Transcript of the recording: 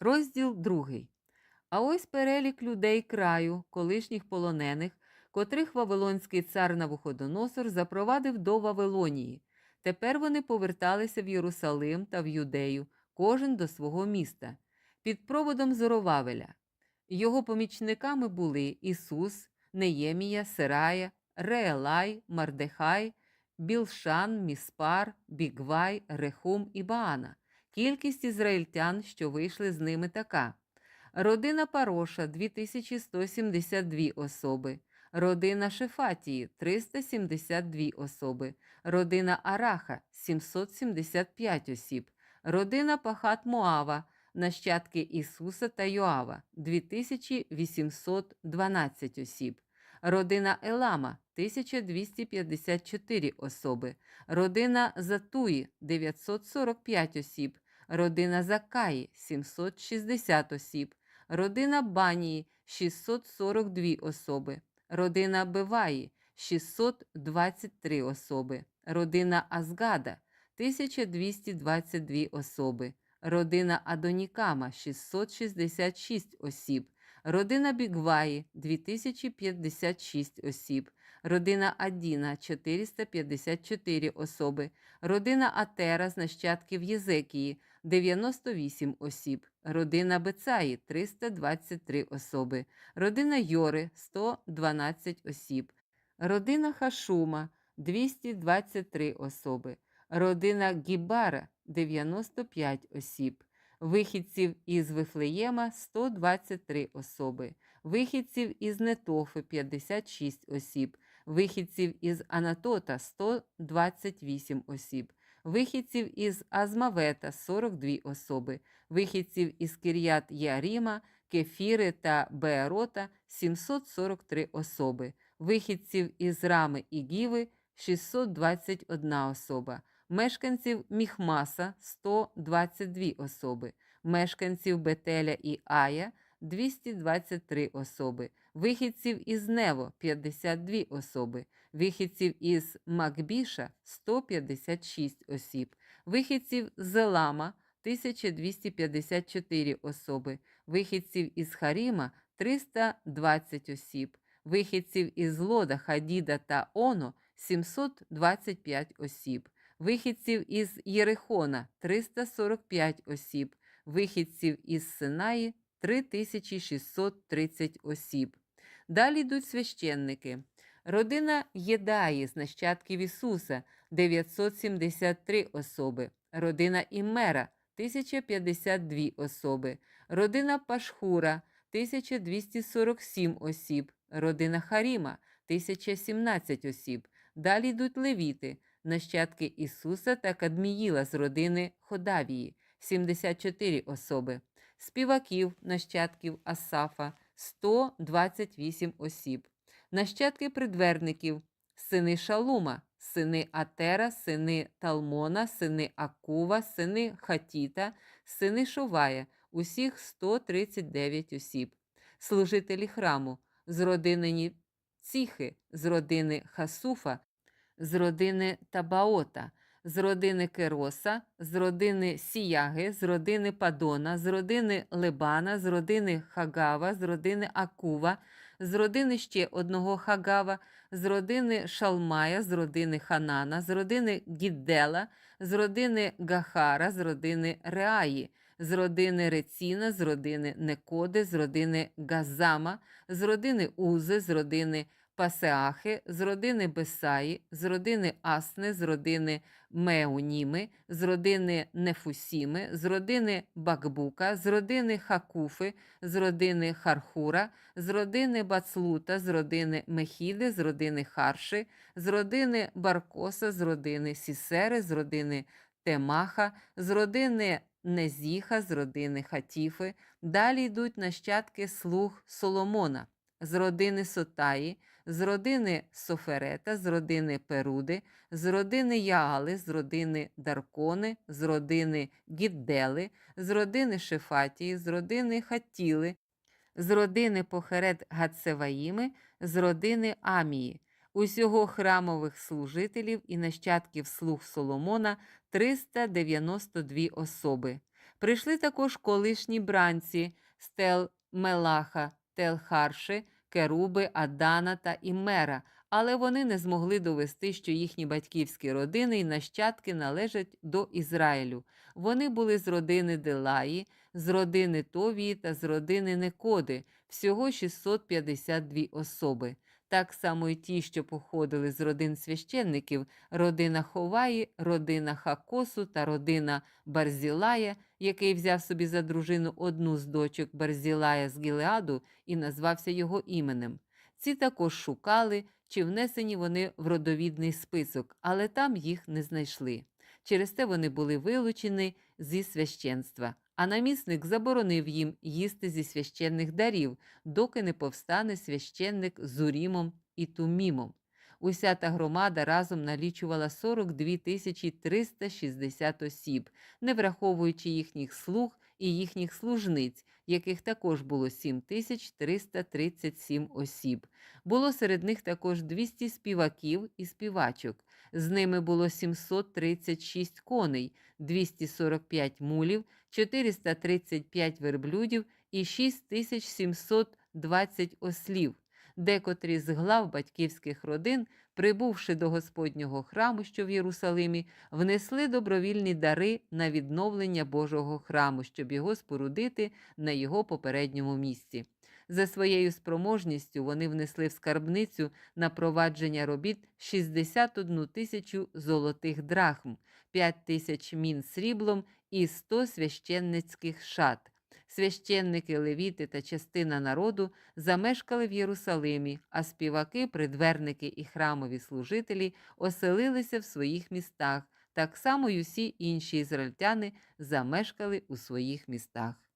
Розділ 2. А ось перелік людей краю, колишніх полонених, котрих Вавилонський цар Навуходоносор запровадив до Вавилонії. Тепер вони поверталися в Єрусалим та в Юдею, кожен до свого міста, під проводом Зоровавеля. Його помічниками були Ісус, Неємія, Серая, Реелай, Мардехай, Білшан, Міспар, Бігвай, Рехум і Баана. Кількість ізраїльтян, що вийшли з ними, така: родина Пароша 2172 особи, родина Шефатії 372 особи, родина Араха 775 осіб, родина Пахат Моава, нащадки Ісуса та Йоава 2812 осіб, родина Елама 1254 особи, родина Затуї 945 осіб, родина Закаї 760 осіб, родина Банії 642 особи, родина Биваї 623 особи, родина Азгада 1222 особи, родина Адонікама 666 осіб, родина Бігваї 2056 осіб, родина Адіна 454 особи, родина Атера з нащадків Єзекії 98 осіб, родина Бецаї 323 особи, родина Йори 112 осіб, родина Хашума 223 особи, родина Гібара 95 осіб, вихідців із Вифлеєма 123 особи, вихідців із Нетофи 56 осіб, вихідців із Анатота 128 осіб, вихідців із Азмавета 42 особи, вихідців із Кір'ят Яріма, Кефіри та Беерота 743 особи, вихідців із Рами і Гіви 621 особа, мешканців Міхмаса 122 особи, мешканців Бетеля і Ая 223 особи, вихідців із Нево 52 особи, вихідців із Макбіша 156 осіб, вихідців з Елама 1254 особи, вихідців із Харіма 320 осіб, вихідців із Лода, Хадіда та Оно 725 осіб, вихідців із Єрихона 345 осіб, вихідців із Синаї 3630 осіб. Далі йдуть священники. Родина Єдаї з нащадків Ісуса 973 особи, родина Імера 1052 особи, родина Пашхура 1247 осіб, родина Харіма 1017 осіб. Далі йдуть левіти, нащадки Ісуса та Кадміїла з родини Ходавії 74 особи, співаків, нащадків Асафа 128 осіб, нащадки придверників, сини Шалума, сини Атера, сини Талмона, сини Акува, сини Хатіта, сини Шовая, усіх 139 осіб, служителі храму з родини Ціхи, з родини Хасуфа, з родини Табаота, з родини Кероса, з родини Сіяги, з родини Падона, з родини Лебана, з родини Хагава, з родини Акува, з родини ще одного Хагава, з родини Шалмая, з родини Ханана, з родини Гіддела, з родини Гахара, з родини Реаї, з родини Реціна, з родини Некоди, з родини Газама, з родини Узи, з родини Пасеахи, з родини Бесаї, з родини Асни, з родини Меуніми, з родини Нефусіми, з родини Бакбука, з родини Хакуфи, з родини Хархура, з родини Бацлута, з родини Мехіди, з родини Харши, з родини Баркоса, з родини Сісери, з родини Темаха, з родини Незіха, з родини Хатіфи. Далі йдуть нащадки слуг Соломона, з родини Сотаї, з родини Соферета, з родини Перуди, з родини Яали, з родини Даркони, з родини Гіддели, з родини Шефатії, з родини Хатіли, з родини Похерет Гацеваїми, з родини Амії. Усього храмових служителів і нащадків слуг Соломона 392 особи. Прийшли також колишні бранці Стел Мелаха, Телхарши, Керуби, Адана та Імера, але вони не змогли довести, що їхні батьківські родини і нащадки належать до Ізраїлю. Вони були з родини Делаї, з родини Товії та з родини Некоди, всього 652 особи. Так само й ті, що походили з родин священників, родина Ховаї, родина Хакосу та родина Барзілая, який взяв собі за дружину одну з дочок Барзілая з Гілеаду і назвався його іменем. Ці також шукали, чи внесені вони в родовідний список, але там їх не знайшли. Через те вони були вилучені зі священства, а намісник заборонив їм їсти зі священних дарів, доки не повстане священник з Урімом і Тумімом. Уся та громада разом налічувала 42 тисячі 360 осіб, не враховуючи їхніх слуг і їхніх служниць, яких також було 7 тисяч 337 осіб. Було серед них також 200 співаків і співачок. З ними було 736 коней, 245 мулів, 435 верблюдів і 6720 ослів. Декотрі з глав батьківських родин, прибувши до Господнього храму, що в Єрусалимі, внесли добровільні дари на відновлення Божого храму, щоб його спорудити на його попередньому місці. За своєю спроможністю вони внесли в скарбницю на провадження робіт 61 тисячу золотих драхм, 5 тисяч мін сріблом і 100 священницьких шат. Священники, левіти та частина народу замешкали в Єрусалимі, а співаки, придверники і храмові служителі оселилися в своїх містах. Так само й усі інші ізраїльтяни замешкали у своїх містах.